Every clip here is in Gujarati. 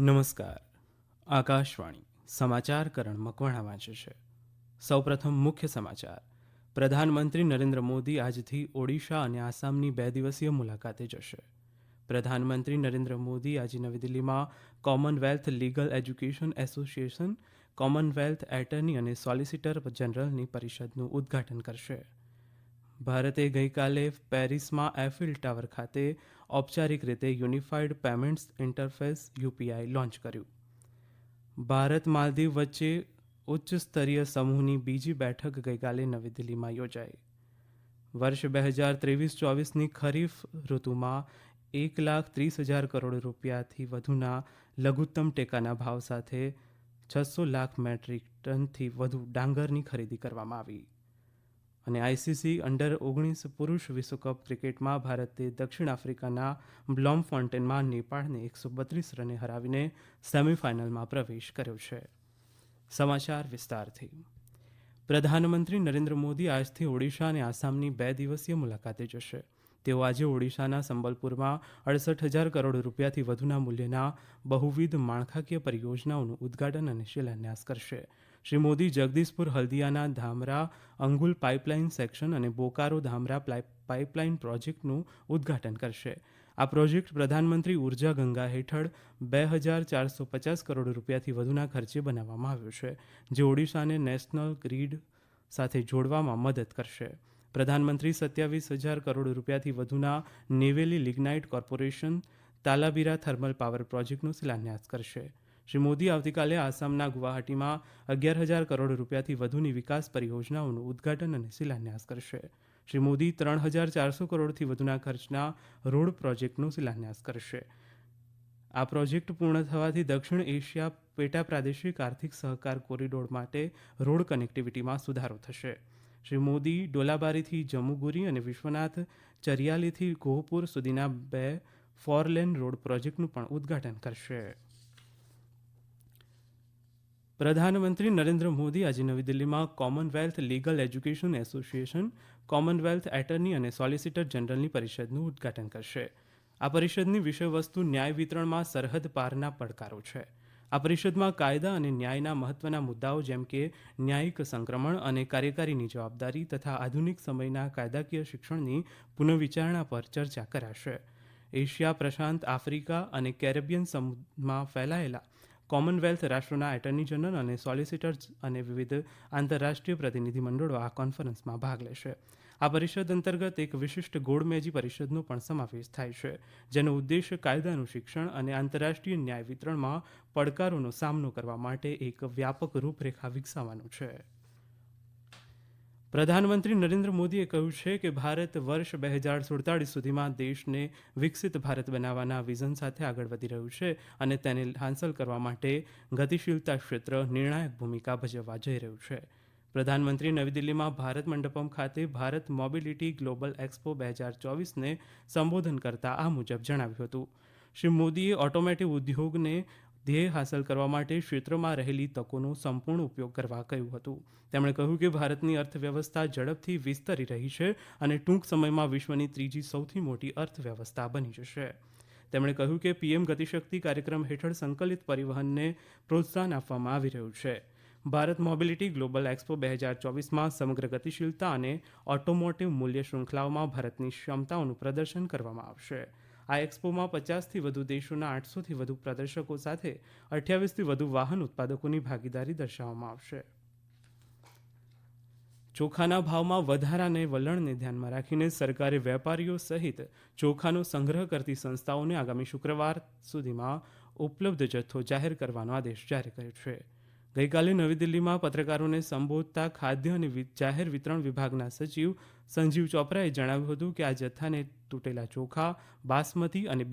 નમસ્કાર. આકાશવાણી સમાચાર કરણ મકવાણા વાંચે છે. સૌપ્રથમ મુખ્ય સમાચાર. પ્રધાનમંત્રી નરેન્દ્ર મોદી આજથી ઓડિશા અને આસામની બે દિવસીય મુલાકાતે જશે. પ્રધાનમંત્રી નરેન્દ્ર મોદી આજે નવી દિલ્હીમાં Commonwealth legal education association, Commonwealth attorney અને સોલિસિટર જનરલની પરિષદનું ઉદ્ઘાટન કરશે. ભારતે ગઈકાલે પેરિસમાં એફિલ ટાવર ખાતે ઔપચારિક રીતે unified payments interface UPI launch કર્યું. ભારત માલદીવ વચ્ચે ઉચ્ચ સ્તરીય સમૂહની બીજી બેઠક ગઈકાલે નવી દિલ્હીમાં યોજાઈ. વર્ષ બે હજાર ત્રેવીસ ચોવીસની ખરીફ ઋતુમાં એક લાખ ત્રીસ હજાર કરોડ રૂપિયાથી વધુના લઘુત્તમ ટેકાના ભાવ સાથે છસો લાખ મેટ્રિક ટનથી વધુ ડાંગરની ખરીદી કરવામાં આવી. અને આઈસીસી અંડર ઓગણીસ પુરુષ વિશ્વકપ ક્રિકેટમાં ભારતે દક્ષિણ આફ્રિકાના બ્લોમ ફોન્ટેનમાં નેપાળને એકસો બત્રીસ રને હરાવીને સેમીફાઇનલમાં પ્રવેશ કર્યો છે. સમાચાર વિસ્તારથી. પ્રધાનમંત્રી નરેન્દ્ર મોદી આજથી ઓડિશા અને આસામની બે દિવસીય મુલાકાતે જશે. તેઓ આજે ઓડિશાના સંબલપુરમાં અડસઠ હજાર કરોડ રૂપિયાથી વધુના મૂલ્યના બહુવિધ માળખાકીય પરિયોજનાઓનું ઉદ્ઘાટન અને શિલાન્યાસ કરશે. શ્રી મોદી જગદીશપુર હલ્દિયાના ધામરા અંગુલ પાઇપલાઇન સેક્શન અને બોકારો ધામરા પાઇપલાઇન પ્રોજેક્ટનું ઉદ્ઘાટન કરશે. આ પ્રોજેક્ટ પ્રધાનમંત્રી ઊર્જા ગંગા હેઠળ બે હજાર ચારસો પચાસ કરોડ રૂપિયાથી વધુના ખર્ચે બનાવવામાં આવ્યો છે, જે ઓડિશાને નેશનલ ગ્રીડ સાથે જોડવામાં મદદ કરશે. પ્રધાનમંત્રી સત્યાવીસ હજાર કરોડ રૂપિયાથી વધુના Neyveli lignite corporation Talabira thermal power પ્રોજેક્ટનો શિલાન્યાસ કરશે. શ્રી મોદી આવતીકાલે આસામના ગુવાહાટીમાં અગિયાર હજાર કરોડ રૂપિયાથી વધુની વિકાસ પરિયોજનાઓનું ઉદ્ઘાટન અને શિલાન્યાસ કરશે. શ્રી મોદી ત્રણ હજાર ચારસો કરોડથી વધુના ખર્ચના રોડ પ્રોજેક્ટનો શિલાન્યાસ કરશે. આ પ્રોજેક્ટ પૂર્ણ થવાથી દક્ષિણ એશિયા પેટા પ્રાદેશિક આર્થિક સહકાર કોરિડોર માટે રોડ કનેક્ટિવિટીમાં સુધારો થશે. શ્રી મોદી ડોલાબારીથી જમ્મુગુરી અને વિશ્વનાથ ચરિયાલીથી ગોહપુર સુધીના બે ફોરલેન રોડ પ્રોજેક્ટનું પણ ઉદ્ઘાટન કરશે. પ્રધાનમંત્રી નરેન્દ્ર મોદી આજે નવી દિલ્હીમાં Commonwealth legal education association, Commonwealth attorney અને સોલિસિટર જનરલની પરિષદનું ઉદ્ઘાટન કરશે. આ પરિષદની વિષયવસ્તુ ન્યાય વિતરણમાં સરહદ પારના પડકારો છે. આ પરિષદમાં કાયદા અને ન્યાયના મહત્વના મુદ્દાઓ જેમ કે ન્યાયિક સંક્રમણ અને કાર્યકારીની જવાબદારી તથા આધુનિક સમયના કાયદાકીય શિક્ષણની પુનઃવિચારણા પર ચર્ચા કરાશે. એશિયા પ્રશાંત આફ્રિકા અને કેરેબિયન સમૂહમાં ફેલાયેલા કોમનવેલ્થ રાષ્ટ્રોના એટર્ની જનરલ અને સોલિસિટર્સ અને વિવિધ આંતરરાષ્ટ્રીય પ્રતિનિધિમંડળો આ કોન્ફરન્સમાં ભાગ લેશે. આ પરિષદ અંતર્ગત એક વિશિષ્ટ ગોળમેજી પરિષદનો પણ સમાવેશ થાય છે, જેનો ઉદ્દેશ કાયદાનું શિક્ષણ અને આંતરરાષ્ટ્રીય ન્યાય વિતરણમાં પડકારોનો સામનો કરવા માટે એક વ્યાપક રૂપરેખા વિકસાવવાનો છે. પ્રધાનમંત્રી નરેન્દ્ર મોદીએ કહ્યું છે કે ભારત વર્ષ બે હજાર સુડતાળીસ સુધીમાં દેશને વિકસિત ભારત બનાવવાના વિઝન સાથે આગળ વધી રહ્યું છે અને તેને હાંસલ કરવા માટે ગતિશીલતા ક્ષેત્ર નિર્ણાયક ભૂમિકા ભજવવા જઈ રહ્યું છે. પ્રધાનમંત્રી નવી દિલ્હીમાં ભારત મંડપમ ખાતે ભારત મોબિલિટી ગ્લોબલ એક્સપો બે હજાર ચોવીસને સંબોધન કરતા આ મુજબ જણાવ્યું હતું. શ્રી મોદીએ ઓટોમેટિવ ઉદ્યોગને ધ્યેય હાંસલ કરવા માટે ક્ષેત્રમાં રહેલી તકોનો સંપૂર્ણ ઉપયોગ કરવા કહ્યું હતું. તેમણે કહ્યું કે ભારતની અર્થવ્યવસ્થા ઝડપથી વિસ્તરી રહી છે અને ટૂંક સમયમાં વિશ્વની ત્રીજી સૌથી મોટી અર્થવ્યવસ્થા બની જશે. તેમણે કહ્યું કે પીએમ ગતિશક્તિ કાર્યક્રમ હેઠળ સંકલિત પરિવહનને પ્રોત્સાહન આપવામાં આવી રહ્યું છે. ભારત મોબિલિટી ગ્લોબલ એક્સપો બે હજાર ચોવીસમાં સમગ્ર ગતિશીલતા અને ઓટોમોટિવ મૂલ્ય શૃંખલાઓમાં ભારતની ક્ષમતાઓનું પ્રદર્શન કરવામાં આવશે. આ એક્સપોમાં પચાસથી વધુ દેશોના આઠસોથી વધુ પ્રદર્શકો સાથે અઠ્યાવીસથી વધુ વાહન ઉત્પાદકોની ભાગીદારી દર્શાવવામાં આવશે. ચોખાના ભાવમાં વધારાને વલણને ધ્યાનમાં રાખીને સરકારે વેપારીઓ સહિત ચોખાનો સંગ્રહ કરતી સંસ્થાઓને આગામી શુક્રવાર સુધીમાં ઉપલબ્ધ જથ્થો જાહેર કરવાનો આદેશ જારી કર્યો છે. ગઈકાલે નવી દિલ્હીમાં પત્રકારોને સંબોધતા ખાદ્ય અને જાહેર વિતરણ વિભાગના સચિવ સંજીવ ચોપરાએ જણાવ્યું હતું કે આ જથ્થાને તૂટેલા ચોખા, બાસમતી અને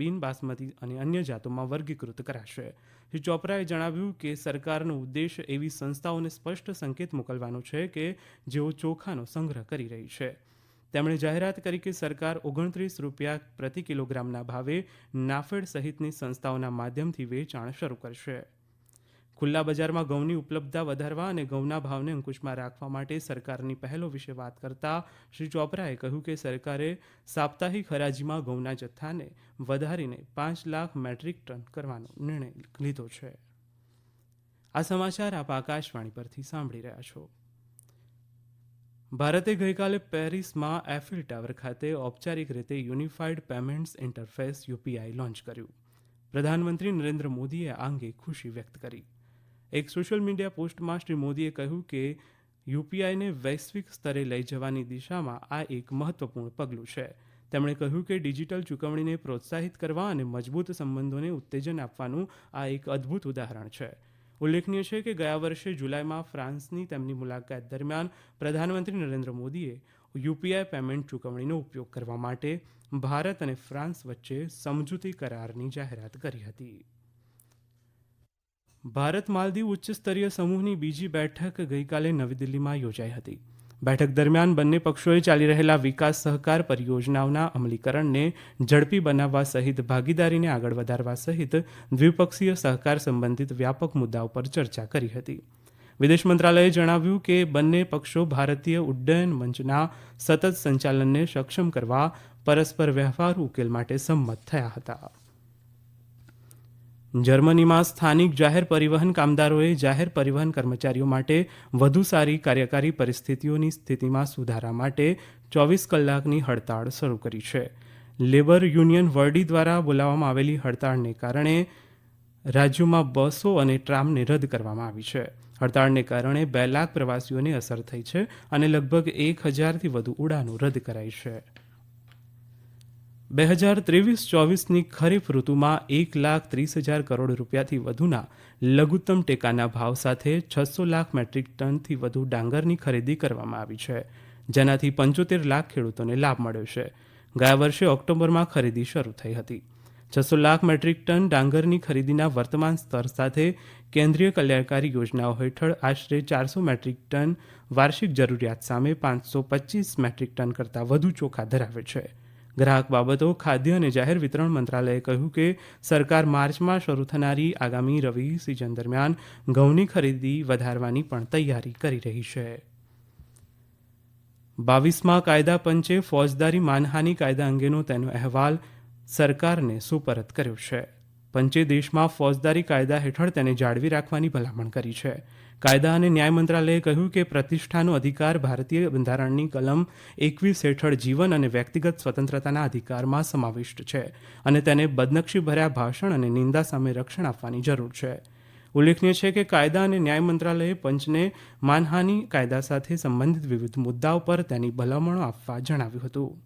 બિન બાસમતી અને અન્ય જાતોમાં વર્ગીકૃત કરાશે. શ્રી ચોપરાએ જણાવ્યું કે સરકારનો ઉદ્દેશ એવી સંસ્થાઓને સ્પષ્ટ સંકેત મોકલવાનો છે કે જેઓ ચોખાનો સંગ્રહ કરી રહી છે. તેમણે જાહેરાત કરી કે સરકાર ઓગણત્રીસ રૂપિયા પ્રતિ કિલોગ્રામના ભાવે નાફેડ સહિતની સંસ્થાઓના માધ્યમથી વેચાણ શરૂ કરશે. ખુલ્લા બજારમાં ઘઉંની ઉપલબ્ધતા વધારવા અને ઘઉંના ભાવને અંકુશમાં રાખવા માટે સરકારની પહેલો વિશે વાત કરતા શ્રી ચોપરાએ કહ્યું કે સરકારે સાપ્તાહિક હરાજીમાં ઘઉંના જથ્થાને વધારીને પાંચ લાખ મેટ્રિક ટન કરવાનો નિર્ણય લીધો છે. આ સમાચાર આપ આકાશવાણી પરથી સાંભળી રહ્યા છો. ભારતે ગઈકાલે પેરિસમાં એફિલ ટાવર ખાતે ઔપચારિક રીતે unified payments interface UPI launch કર્યું. પ્રધાનમંત્રી નરેન્દ્ર મોદીએ આ અંગે ખુશી વ્યક્ત કરી. એક સોશિયલ મીડિયા પોસ્ટમાં શ્રી મોદીએ કહ્યું કે યુપીઆઈને વૈશ્વિક સ્તરે લઈ જવાની દિશામાં આ એક મહત્વપૂર્ણ પગલું છે. તેમણે કહ્યું કે ડિજિટલ ચૂકવણીને પ્રોત્સાહિત કરવા અને મજબૂત સંબંધોને ઉત્તેજન આપવાનું આ એક અદ્ભુત ઉદાહરણ છે. ઉલ્લેખનીય છે કે ગયા વર્ષે જુલાઈમાં ફ્રાન્સની તેમની મુલાકાત દરમિયાન પ્રધાનમંત્રી નરેન્દ્ર મોદીએ યુપીઆઈ પેમેન્ટ ચૂકવણીનો ઉપયોગ કરવા માટે ભારત અને ફ્રાન્સ વચ્ચે સમજૂતી કરારની જાહેરાત કરી હતી. ભારત માલદીવ ઉચ્ચ સ્તરીય સમૂહની બીજી બેઠક ગઈકાલે નવી દિલ્હીમાં યોજાઈ હતી. બેઠક દરમિયાન બંને પક્ષોએ ચાલી રહેલા વિકાસ સહકાર પરિયોજનાઓના અમલીકરણને ઝડપી બનાવવા સહિત ભાગીદારીને આગળ વધારવા સહિત દ્વિપક્ષીય સહકાર સંબંધિત વ્યાપક મુદ્દાઓ પર ચર્ચા કરી હતી. વિદેશ મંત્રાલયે જણાવ્યું કે બંને પક્ષો ભારતીય ઉડ્ડયન મંચના સતત સંચાલનને સક્ષમ કરવા પરસ્પર વ્યવહારુ ઉકેલ માટે સંમત થયા હતા. જર્મનીમાં સ્થાનિક જાહેર પરિવહન કામદારોએ જાહેર પરિવહન કર્મચારીઓ માટે વધુ સારી કાર્યકારી પરિસ્થિતિઓની સ્થિતિમાં સુધારા માટે ચોવીસ કલાકની હડતાળ શરૂ કરી છે. લેબર યુનિયન વર્ડી દ્વારા બોલાવવામાં આવેલી હડતાળને કારણે રાજ્યોમાં બસો અને ટ્રામને રદ કરવામાં આવી છે. હડતાળને કારણે બે લાખ પ્રવાસીઓને અસર થઈ છે અને લગભગ એક હજારથી વધુ ઉડાનો રદ કરાઈ છે. બે હજાર ત્રેવીસ ચોવીસની ખરીફ ઋતુમાં એક લાખ ત્રીસ હજાર કરોડ રૂપિયાથી વધુના લઘુત્તમ ટેકાના ભાવ સાથે છસો લાખ મેટ્રિક ટનથી વધુ ડાંગરની ખરીદી કરવામાં આવી છે, જેનાથી પંચોતેર લાખ ખેડૂતોને લાભ મળ્યો છે. ગયા વર્ષે ઓક્ટોબરમાં ખરીદી શરૂ થઈ હતી. છસો લાખ મેટ્રિક ટન ડાંગરની ખરીદીના વર્તમાન સ્તર સાથે કેન્દ્રીય કલ્યાણકારી યોજનાઓ હેઠળ આશરે ચારસો મેટ્રિક ટન વાર્ષિક જરૂરિયાત સામે પાંચસો પચીસ મેટ્રિક ટન કરતાં વધુ ચોખા ધરાવે છે. ગ્રાહક બાબતો, ખાદ્ય અને જાહેર વિતરણ મંત્રાલયે કહ્યું કે સરકાર માર્ચમાં શરૂ થનારી આગામી રવિ સિઝન દરમિયાન ઘઉંની ખરીદી વધારવાની પણ તૈયારી કરી રહી છે. બાવીસમાં કાયદા પંચે ફોજદારી માનહાની કાયદા અંગેનો તેનો અહેવાલ સરકારને સુપરત કર્યો છે. પંચે દેશમાં ફોજદારી કાયદા હેઠળ તેને જાળવી રાખવાની ભલામણ કરી છે. કાયદા અને ન્યાય મંત્રાલયે કહ્યું કે પ્રતિષ્ઠાનો અધિકાર ભારતીય બંધારણની કલમ એકવીસ હેઠળ જીવન અને વ્યક્તિગત સ્વતંત્રતાના અધિકારમાં સમાવિષ્ટ છે અને તેને બદનક્ષી ભર્યા ભાષણ અને નિંદા સામે રક્ષણ આપવાની જરૂર છે. ઉલ્લેખનીય છે કે કાયદા અને ન્યાય મંત્રાલયે પંચને માનહાનિ કાયદા સાથે સંબંધિત વિવિધ મુદ્દાઓ પર તેની ભલામણો આપવા જણાવ્યું હતું.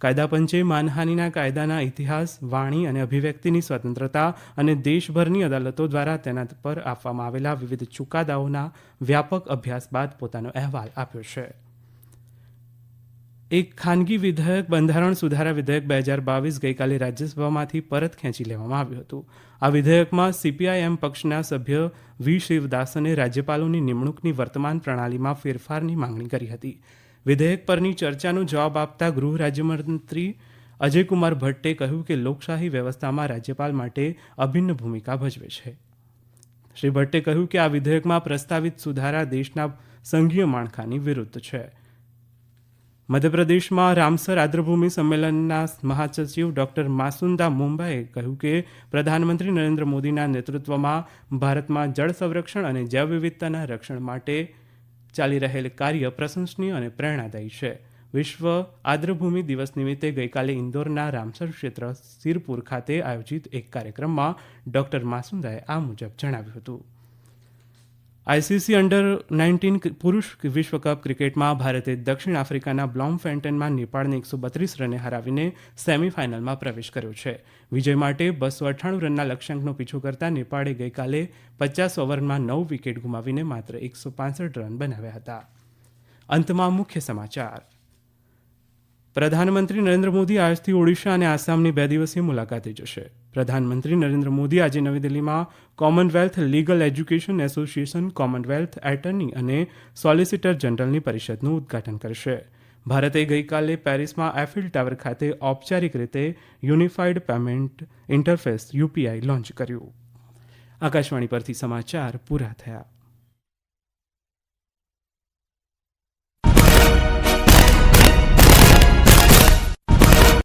કાયદા પંચે માનહાનિના કાયદાના ઇતિહાસ, વાણી અને અભિવ્યક્તિની સ્વતંત્રતા અને દેશભરની અદાલતો દ્વારા તેના પર આપવામાં આવેલા વિવિધ ચુકાદાઓના વ્યાપક અભ્યાસ બાદ પોતાનો અહેવાલ આપ્યો છે. એક ખાનગી વિધેયક, બંધારણ સુધારા વિધેયક બે હજાર બાવીસ ગઈકાલે રાજ્યસભામાંથી પરત ખેંચી લેવામાં આવ્યું હતું. આ વિધેયકમાં સીપીઆઈએમ પક્ષના સભ્ય વી. શિવદાસને રાજ્યપાલોની નિમણૂકની વર્તમાન પ્રણાલીમાં ફેરફારની માંગણી કરી હતી. વિધેયક પરની ચર્ચાનો જવાબ આપતા ગૃહ રાજ્યમંત્રી અજયકુમાર ભટ્ટે કહ્યું કે લોકશાહી વ્યવસ્થામાં રાજ્યપાલ માટે અભિન્ન ભૂમિકા ભજવે છે. શ્રી ભટ્ટે કહ્યું કે આ વિધેયકમાં પ્રસ્તાવિત સુધારા દેશના સંઘીય માળખાની વિરુદ્ધ છે. મધ્યપ્રદેશમાં રામસર આદ્રભૂમિ સંમેલનના મહાસચિવ ડોક્ટર માસુંદા મુંબાએ કહ્યું કે પ્રધાનમંત્રી નરેન્દ્ર મોદીના નેતૃત્વમાં ભારતમાં જળ સંરક્ષણ અને જૈવ વિવિધતાના રક્ષણ માટે ચાલી રહેલ કાર્ય પ્રશંસનીય અને પ્રેરણાદાયી છે. વિશ્વ આદ્રભૂમિ દિવસ નિમિત્તે ગઈકાલે ઇન્દોરના રામસર ક્ષેત્ર સિરપુર ખાતે આયોજિત એક કાર્યક્રમમાં ડોક્ટર માસુંદાએ આ મુજબ જણાવ્યું હતું. આઈસીસી અંડર નાઇન્ટીન પુરુષ વિશ્વ કપ ક્રિકેટમાં ભારતે દક્ષિણ આફ્રિકાના બ્લોમ ફેન્ટનમાં નેપાળને એકસો બત્રીસ રને હરાવીને સેમીફાઇનલમાં પ્રવેશ કર્યો છે. વિજય માટે બસો અઠ્ઠાણું રનના લક્ષ્યાંકનો પીછો કરતા નેપાળે ગઈકાલે પચાસ ઓવરમાં નવ વિકેટ ગુમાવીને માત્ર એકસો પાસઠ રન બનાવ્યા હતા. અંતમાં મુખ્ય સમાચાર. પ્રધાનમંત્રી નરેન્દ્ર મોદી આજથી ઓડિશા અને આસામની બે દિવસીય મુલાકાતે જશે. પ્રધાનમંત્રી નરેન્દ્ર મોદી આજે નવી દિલ્હીમાં Commonwealth legal education association, Commonwealth attorney અને સોલિસિટર જનરલની પરિષદનું ઉદઘાટન કરશે. ભારતે ગઈકાલે પેરિસમાં એફિલ ટાવર ખાતે ઔપચારિક રીતે unified payment interface UPI launch કર્યું. આકાશવાણી પરથી સમાચાર પૂરા થયા.